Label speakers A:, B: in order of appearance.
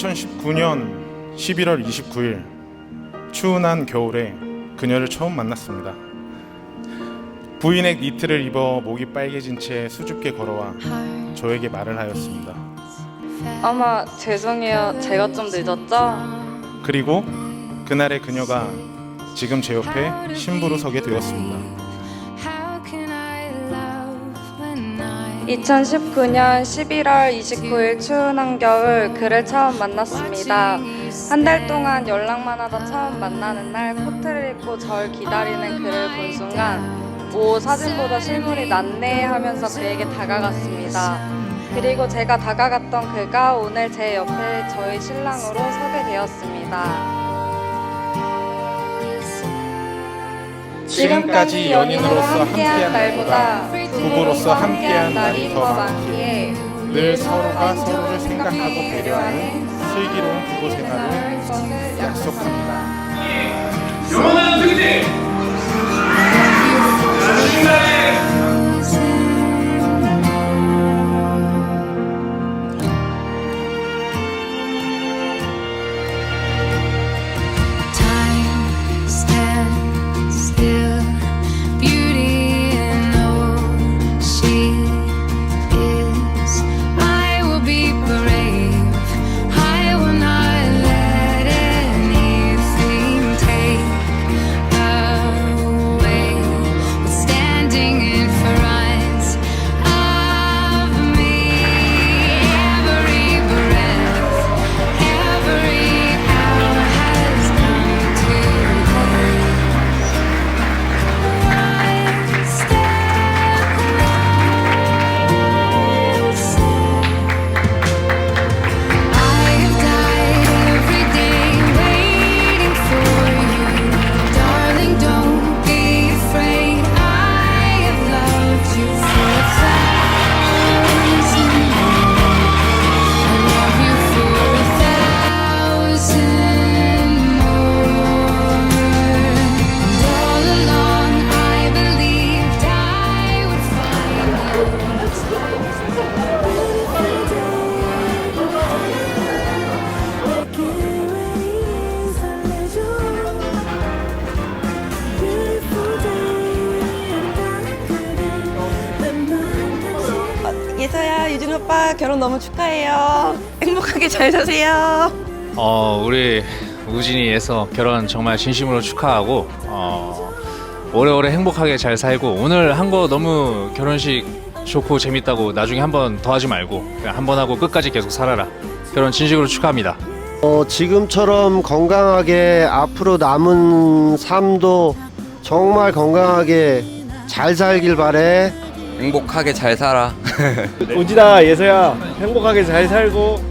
A: 2019년 11월 29일 추운 한 겨울에 그녀를 처음 만났습니다. 부인의 니트를 입어 목이 빨개진 채 수줍게 걸어와 저에게 말을 하였습니다.
B: 아마 죄송해요. 제가 좀 늦었죠?
A: 그리고 그날의 그녀가 지금 제 옆에 신부로 서게 되었습니다.
B: 2019년 11월 29일 추운 한겨울 그를 처음 만났습니다. 한 달 동안 연락만 하다 처음 만나는 날 코트를 입고 절 기다리는 그를 본 순간 오 사진보다 실물이 낫네 하면서 그에게 다가갔습니다. 그리고 제가 다가갔던 그가 오늘 제 옆에 저희 신랑으로 서게 되었습니다.
A: 지금까지 연인으로서 함께한
B: 날보다
A: 부부로서 함께한
B: 날이 더 많기에
A: 늘 서로가 서로를 생각하고 배려하는 슬기로운 부부 생활을 약속합니다.
C: 유진 오빠 결혼 너무 축하해요. 행복하게 잘 사세요.
D: 어, 우리 우진이에서 결혼 정말 진심으로 축하하고 어, 오래오래 행복하게 잘 살고 오늘 한 거 너무 결혼식 좋고 재밌다고 나중에 한 번 더 하지 말고 그냥 한 번 하고 끝까지 계속 살아라. 결혼 진심으로 축하합니다.
E: 어, 지금처럼 건강하게 앞으로 남은 삶도 정말 건강하게 잘 살길 바래.
F: 행복하게 잘 살아.
G: 우진아 예서야. 행복하게 잘 살고